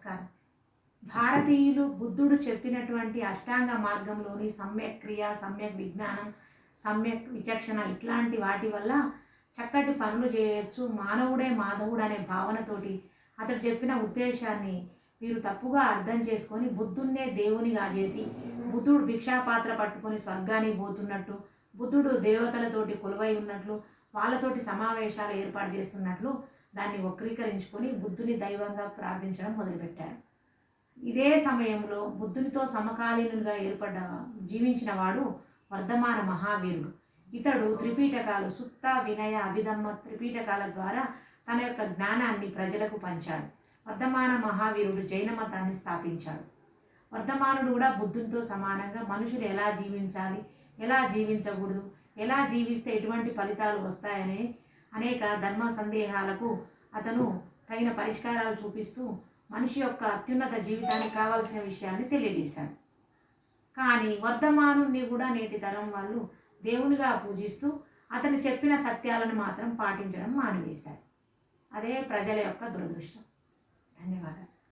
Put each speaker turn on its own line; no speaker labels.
నమస్కారం. భారతీయులు బుద్ధుడు చెప్పినటువంటి అష్టాంగ మార్గంలోని సమ్యక్ క్రియ సమ్యక్ విజ్ఞానం సమ్యక్ విచక్షణ ఇట్లాంటి వాటి వల్ల చక్కటి పనులు చేయొచ్చు. మానవుడే మాధవుడు అనే భావనతోటి అతడు చెప్పిన ఉద్దేశాన్ని మీరు తప్పుగా అర్థం చేసుకొని బుద్ధున్నే దేవునిగా చేసి బుద్ధుడు భిక్షాపాత్ర పట్టుకొని స్వర్గానికి పోతున్నట్టు బుద్ధుడు దేవతలతోటి కొలువై ఉన్నట్లు వాళ్ళతోటి సమావేశాలు ఏర్పాటు చేస్తున్నట్లు దాన్ని వక్రీకరించుకొని బుద్ధుని దైవంగా ప్రార్థించడం మొదలుపెట్టారు. ఇదే సమయంలో బుద్ధునితో సమకాలీనులుగా ఏర్పడ్డ జీవించిన వాడు వర్ధమాన మహావీరుడు. ఇతడు త్రిపీఠకాలు సుత్త వినయ అభిధమ్మ త్రిపీఠకాల ద్వారా తన యొక్క జ్ఞానాన్ని ప్రజలకు పంచాడు. వర్ధమాన మహావీరుడు జైన మతాన్ని స్థాపించాడు. వర్ధమానుడు కూడా బుద్ధునితో సమానంగా మనుషులు ఎలా జీవించాలి ఎలా జీవించకూడదు ఎలా జీవిస్తే ఎటువంటి ఫలితాలు వస్తాయనే అనేక ధర్మ సందేహాలకు అతను తగిన పరిష్కారాలు చూపిస్తూ మనిషి యొక్క అత్యున్నత జీవితానికి కావాల్సిన విషయాన్ని తెలియజేశాడు. కానీ వర్ధమానుని కూడా నేటి తరం వాళ్ళు దేవునిగా పూజిస్తూ అతను చెప్పిన సత్యాలను మాత్రం పాటించడం మానివేశారు. అదే ప్రజల యొక్క దురదృష్టం. ధన్యవాదాలు.